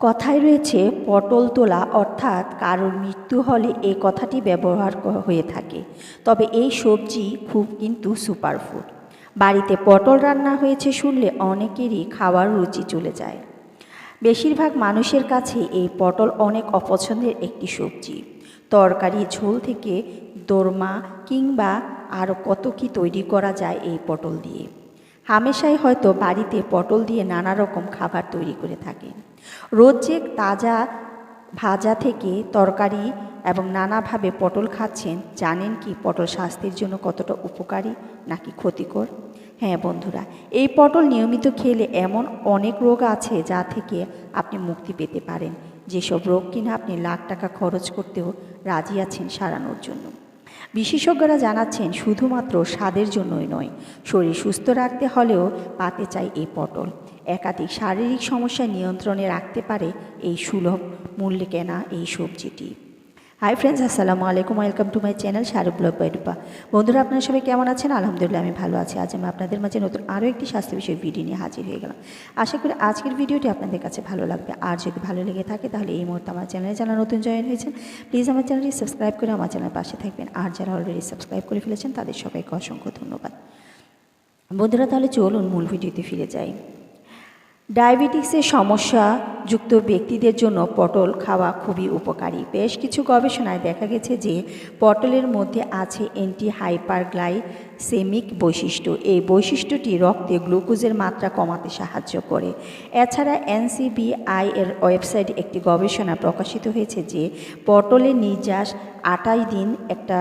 কথায় রয়েছে, পটল তোলা অর্থাৎ কারোর মৃত্যু হলে এই কথাটি ব্যবহার হয়ে থাকে। তবে এই সবজি খুব কিন্তু সুপারফুড বাড়িতে পটল রান্না হয়েছে শুনলে অনেকেরই খাওয়ার রুচি চলে যায়। বেশিরভাগ মানুষের কাছে এই পটল অনেক অপছন্দের একটি সবজি। তরকারি ঝোল থেকে দোরমা কিংবা আরও কত কি তৈরি করা যায় এই পটল দিয়ে। হামেশাই হয়তো বাড়িতে পটল দিয়ে নানা রকম খাবার তৈরি করে থাকেন রোজ যে তাজা ভাজা থেকে তরকারি এবং নানাভাবে পটল খাচ্ছেন, জানেন কি পটল স্বাস্থ্যের জন্য কতটা উপকারী নাকি ক্ষতিকর? হ্যাঁ বন্ধুরা, এই পটল নিয়মিত খেলে এমন অনেক রোগ আছে যা থেকে আপনি মুক্তি পেতে পারেন। যেসব রোগ কিনা আপনি লাখ টাকা খরচ করতেও রাজি আছেন সারানোর জন্য। বিশেষজ্ঞরা জানাচ্ছেন, শুধুমাত্র স্বাদের জন্যই নয়, শরীর সুস্থ রাখতে হলেও পাতে চাই এই পটল। একাধিক শারীরিক সমস্যা নিয়ন্ত্রণে রাখতে পারে এই সুলভ মূল্যে কেনা এই সবজিটি। হাই ফ্রেন্ডস আসসালামু আলাইকুম। Welcome to my channel Shahrukh blog বাইডুপা বন্ধুরা, আপনারা সবাই কেমন আছেন? আলহামদুলিল্লাহ, আমি ভালো আছি। আজ আমি আপনাদের মাঝে নতুন আরও একটি স্বাস্থ্য বিষয় ভিডিও নিয়ে হাজির হয়ে গেলাম। আশা করি আজকের ভিডিওটি আপনাদের কাছে ভালো লাগবে। আর যদি ভালো লেগে থাকে, তাহলে এই মুহূর্তে আমার চ্যানেলে যারা নতুন জয়েন হয়েছেন প্লিজ আমার চ্যানেলটি সাবস্ক্রাইব করে আমার চ্যানেলের পাশে থাকবেন। আর যারা অলরেডি সাবস্ক্রাইব করে ফেলেছেন, তাদের সবাইকে অসংখ্য ধন্যবাদ। বন্ধুরা, তাহলে চলুন মূল ভিডিওতে ফিরে যাই। ডায়াবেটিক্সের সমস্যা যুক্ত ব্যক্তিদের জন্য পটল খাওয়া খুবই উপকারী। বেশ কিছু গবেষণায় দেখা গেছে যে পটলের মধ্যে আছে অ্যান্টি হাইপারগ্লাইসেমিক বৈশিষ্ট্য। এই বৈশিষ্ট্যটি রক্তে গ্লুকোজের মাত্রা কমাতে সাহায্য করে। এছাড়া এনসিবিআই এর ওয়েবসাইটে একটি গবেষণা প্রকাশিত হয়েছে যে পটলের নির্যাস আটাই দিন একটা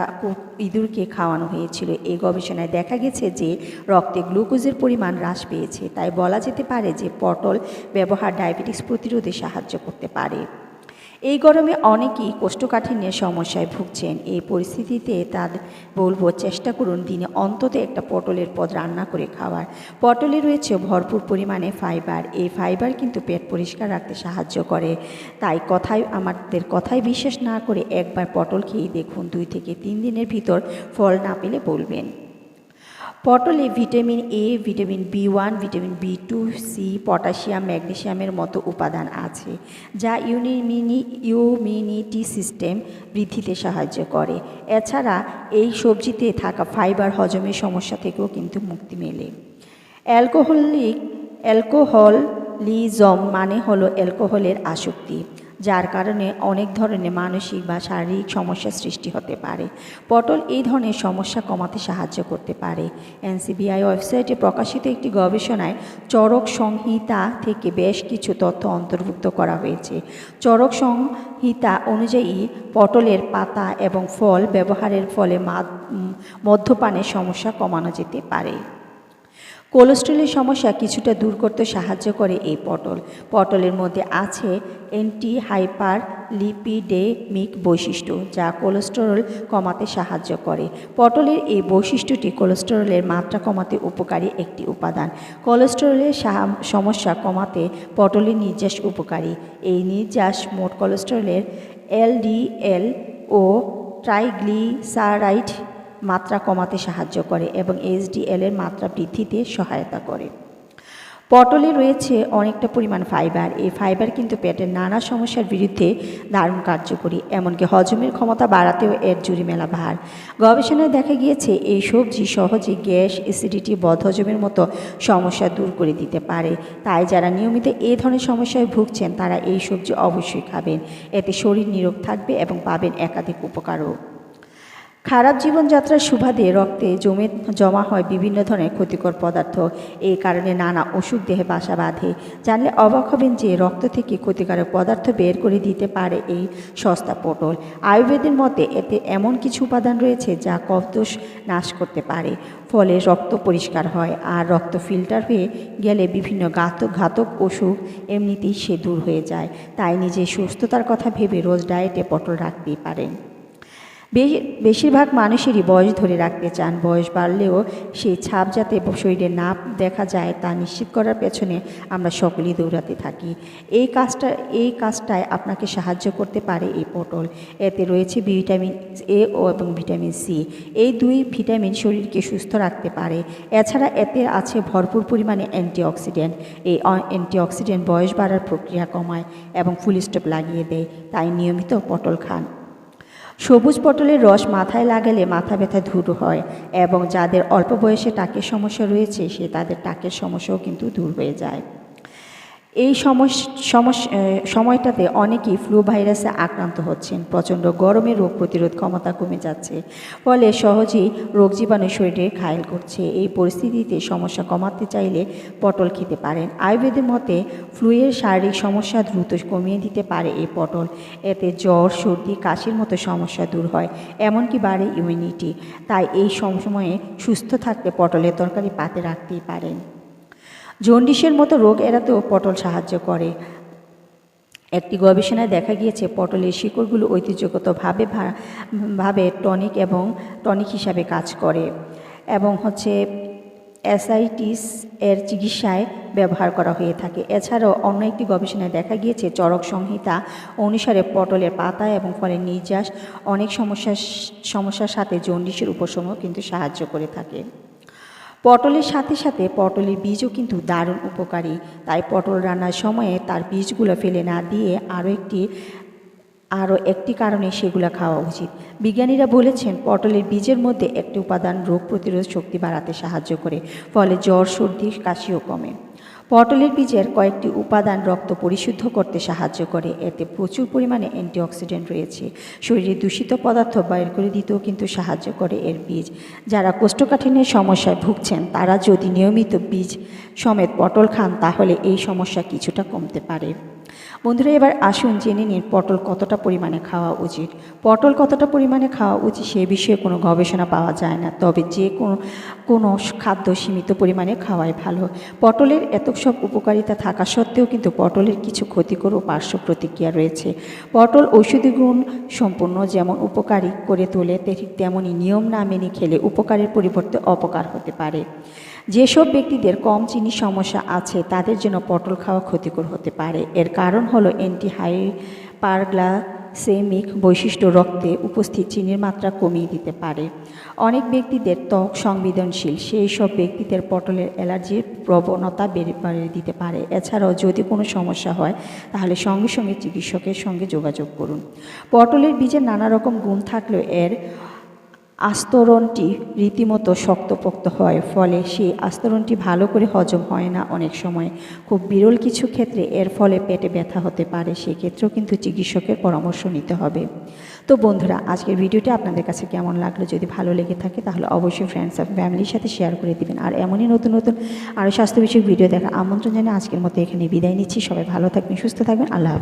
ইঁদুরকে খাওয়ানো হয়েছিল। এই গবেষণায় দেখা গেছে যে রক্তে গ্লুকোজের পরিমাণ হ্রাস পেয়েছে। তাই বলা যেতে পারে যে পটল ব্যবহার ডায়াবেটিস প্রতিরোধে সাহায্য করতে পারে। এই গরমে অনেকেই কোষ্ঠকাঠিন্যের সমস্যায় ভুগছেন। এই পরিস্থিতিতে তাদের বলব, চেষ্টা করুন দিনে অন্তত একটা পটলের পদ রান্না করে খাওয়ার। পটলে রয়েছে ভরপুর পরিমাণে ফাইবার। এই ফাইবার কিন্তু পেট পরিষ্কার রাখতে সাহায্য করে। তাই কথায়, আমাদের কথায় বিশ্বাস না করে একবার পটল খেয়ে দেখুন, দুই থেকে তিন দিনের ভিতর ফল না পেলে বলবেন। পটলে vitamin A vitamin B one vitamin B two C potassium ম্যাগনেসিয়ামের মতো উপাদান আছে, যা ইউনিমিনি, ইউমিনিটি সিস্টেম বৃদ্ধিতে সাহায্য করে। এছাড়া এই সবজিতে থাকা ফাইবার হজমের সমস্যা থেকেও কিন্তু মুক্তি মেলে। অ্যালকোহলিক, অ্যালকোহলিজম মানে হলো অ্যালকোহলের আসক্তি। যার কারণে অনেক ধরনের মানসিক বা শারীরিক সমস্যার সৃষ্টি হতে পারে। পটল এই ধরনের সমস্যা কমাতে সাহায্য করতে পারে। এনসিবিআই ওয়েবসাইটে প্রকাশিত একটি গবেষণায় চরক সংহিতা থেকে বেশ কিছু তথ্য অন্তর্ভুক্ত করা হয়েছে। চরক সংহিতা অনুযায়ী পটলের পাতা এবং ফল ব্যবহারের ফলে মদ্যপানের সমস্যা কমানো যেতে পারে। কোলেস্ট্রলের সমস্যা কিছুটা দূর করতে সাহায্য করে এই পটল। পটলের মধ্যে আছে অ্যান্টি হাইপার লিপিডেমিক বৈশিষ্ট্য, যা কোলেস্টেরল কমাতে সাহায্য করে। পটলের এই বৈশিষ্ট্যটি কোলেস্টেরলের মাত্রা কমাতে উপকারী একটি উপাদান। কোলেস্টেরলের সমস্যা কমাতে পটলের নির্যাস উপকারী। এই নির্যাস মোট কোলেস্টেরলের এলডিএল ও ট্রাইগ্লিসারাইড মাত্রা কমাতে সাহায্য করে এবং এইচডিএল এর মাত্রা বৃদ্ধিতে সহায়তা করে। পটলে রয়েছে অনেকটা পরিমাণ ফাইবার এই ফাইবার কিন্তু পেটের নানা সমস্যার বিরুদ্ধে দারুণ কার্যকরী, এমনকি হজমের ক্ষমতা বাড়াতেও এর জুড়ি মেলা ভার। গবেষণায় দেখা গিয়েছে, এই সবজি সহজে গ্যাস অ্যাসিডিটি বদহজমের মতো সমস্যা দূর করে দিতে পারে। তাই যারা নিয়মিত এই ধরনের সমস্যায় ভুগছেন, তারা এই সবজি অবশ্যই খাবেন। এতে শরীর নিরোগ থাকবে এবং পাবেন একাধিক উপকারও। খারাপ জীবনযাত্রার সুবাদে রক্তে জমে জমা হয় বিভিন্ন ধরনের ক্ষতিকর পদার্থ। এই কারণে নানা অসুখ দেহে বাসা বাঁধে। জানলে অবাক হবেন যে রক্ত থেকে ক্ষতিকারক পদার্থ বের করে দিতে পারে এই সস্তা পটল। আয়ুর্বেদের মতে এতে এমন কিছু উপাদান রয়েছে যা কফদোষ নাশ করতে পারে। ফলে রক্ত পরিষ্কার হয় আর রক্ত ফিল্টার হয়ে গেলে বিভিন্ন ঘাতক ঘাতক অসুখ এমনিতেই সে দূর হয়ে যায়। তাই নিজের সুস্থতার কথা ভেবে রোজ ডায়েটে পটল রাখতেই পারেন। বেশিরভাগ মানুষেরই বয়স ধরে রাখতে চান। বয়স বাড়লেও সেই ছাপ যাতে শরীরে না দেখা যায় তা নিশ্চিত করার পেছনে আমরা সকলেই দৌড়াতে থাকি। এই কাজটা, এই কাজটায় আপনাকে সাহায্য করতে পারে এই পটল। এতে রয়েছে ভিটামিন এ ও এবং ভিটামিন সি। এই দুই ভিটামিন শরীরকে সুস্থ রাখতে পারে। এছাড়া এতে আছে ভরপুর পরিমাণে অ্যান্টিঅক্সিডেন্ট। এই অ্যান্টিঅক্সিডেন্ট বয়স বাড়ার প্রক্রিয়া কমায় এবং ফুল স্টপ লাগিয়ে দেয়। তাই নিয়মিত পটল খান। সবুজ পটলের রস মাথায় লাগালে মাথা ব্যথা দূর হয় এবং যাদের অল্প বয়সে টাকের সমস্যা রয়েছে, সে তাদের টাকের সমস্যাও কিন্তু দূর হয়ে যায়। এই সময়টাতে অনেকেই ফ্লু ভাইরাসে আক্রান্ত হচ্ছেন। প্রচণ্ড গরমে রোগ প্রতিরোধ ক্ষমতা কমে যাচ্ছে। ফলে সহজেই রোগ জীবাণু শরীরে ঘায়েল করছে। এই পরিস্থিতিতে সমস্যা কমাতে চাইলে পটল খেতে পারেন। আয়ুর্বেদের মতে ফ্লুয়ের শারীরিক সমস্যা দ্রুত কমিয়ে দিতে পারে এই পটল। এতে জ্বর, সর্দি, কাশির মতো সমস্যা দূর হয়, এমনকি বাড়ে ইমিউনিটি তাই এই সময়ে সুস্থ থাকতে পটলের তরকারি পাতে রাখতেই পারেন। জন্ডিসের মতো রোগ এড়াতেও পটল সাহায্য করে। একটি গবেষণায় দেখা গিয়েছে, পটলের শিকড়গুলো ঐতিহ্যগতভাবে ভাবে টনিক এবং টনিক হিসাবে কাজ করে এবং হচ্ছে অ্যাসাইটিস এর চিকিৎসায় ব্যবহার করা হয়ে থাকে। এছাড়াও অন্য একটি গবেষণায় দেখা গিয়েছে, চরক সংহিতা অনুসারে পটলের পাতা এবং ফলের নির্যাস অনেক সমস্যার সমস্যার সাথে জন্ডিসের উপশমও কিন্তু সাহায্য করে থাকে। পটলের সাথে সাথে পটলের বীজও কিন্তু দারুণ উপকারী। তাই পটল রান্নার সময়ে তার বীজগুলো ফেলে না দিয়ে আরও একটি আরও একটি কারণে সেগুলো খাওয়া উচিত। বিজ্ঞানীরা বলেছেন, পটলের বীজের মধ্যে একটি উপাদান রোগ প্রতিরোধ শক্তি বাড়াতে সাহায্য করে, ফলে জ্বর, সর্দি, কাশিও কমে। পটলের বীজের কয়েকটি উপাদান রক্ত পরিশুদ্ধ করতে সাহায্য করে। এতে প্রচুর পরিমাণে অ্যান্টিঅক্সিডেন্ট রয়েছে। শরীরে দূষিত পদার্থ বাইর করে দিতেও কিন্তু সাহায্য করে এর বীজ। যারা কোষ্ঠকাঠিন্যের সমস্যায় ভুগছেন, তারা যদি নিয়মিত বীজ সমেত পটল খান, তাহলে এই সমস্যা কিছুটা কমতে পারে। বন্ধুরা, এবার আসুন জেনে নিন পটল কতটা পরিমাণে খাওয়া উচিত। পটল কতটা পরিমাণে খাওয়া উচিত সে বিষয়ে কোনো গবেষণা পাওয়া যায় না, তবে যে কোনো কোনো খাদ্য সীমিত পরিমাণে খাওয়াই ভালো। পটলের এত সব উপকারিতা থাকা সত্ত্বেও কিন্তু পটলের কিছু ক্ষতিকর ও পার্শ্ব প্রতিক্রিয়া রয়েছে। পটল ঔষধি গুণ সম্পূর্ণ যেমন উপকারী করে তোলে তেমনই নিয়ম না মেনে খেলে উপকারের পরিবর্তে অপকার হতে পারে। যেসব ব্যক্তিদের কম চিনির সমস্যা আছে, তাদের জন্য পটল খাওয়া ক্ষতিকর হতে পারে। এর কারণ হলো অ্যান্টি হাইপারগ্লাসেমিক বৈশিষ্ট্য রক্তে উপস্থিত চিনির মাত্রা কমিয়ে দিতে পারে। অনেক ব্যক্তিদের ত্বক সংবেদনশীল সেই সব ব্যক্তিদের পটলের অ্যালার্জির প্রবণতা বেড়ে দিতে পারে। এছাড়াও যদি কোনো সমস্যা হয়, তাহলে সঙ্গে সঙ্গে চিকিৎসকের সঙ্গে যোগাযোগ করুন। পটলের বীজে নানা রকম গুণ থাকলেও এর আস্তরণটি রীতিমতো শক্তপোক্ত হয়, ফলে সেই আস্তরণটি ভালো করে হজম হয় না অনেক সময়। খুব বিরল কিছু ক্ষেত্রে এর ফলে পেটে ব্যথা হতে পারে, সেক্ষেত্রেও কিন্তু চিকিৎসকের পরামর্শ নিতে হবে। তো বন্ধুরা, আজকের ভিডিওটি আপনাদের কাছে কেমন লাগল? যদি ভালো লেগে থাকে, তাহলে অবশ্যই ফ্রেন্ডস আর ফ্যামিলির সাথে শেয়ার করে দিবেন। আর এমনই নতুন নতুন আরও স্বাস্থ্য বিষয়ক ভিডিও দেখার আমন্ত্রণ জানিয়ে আজকের মতো এখানে বিদায় নিচ্ছি। সবাই ভালো থাকবেন, সুস্থ থাকবেন। আল্লাহ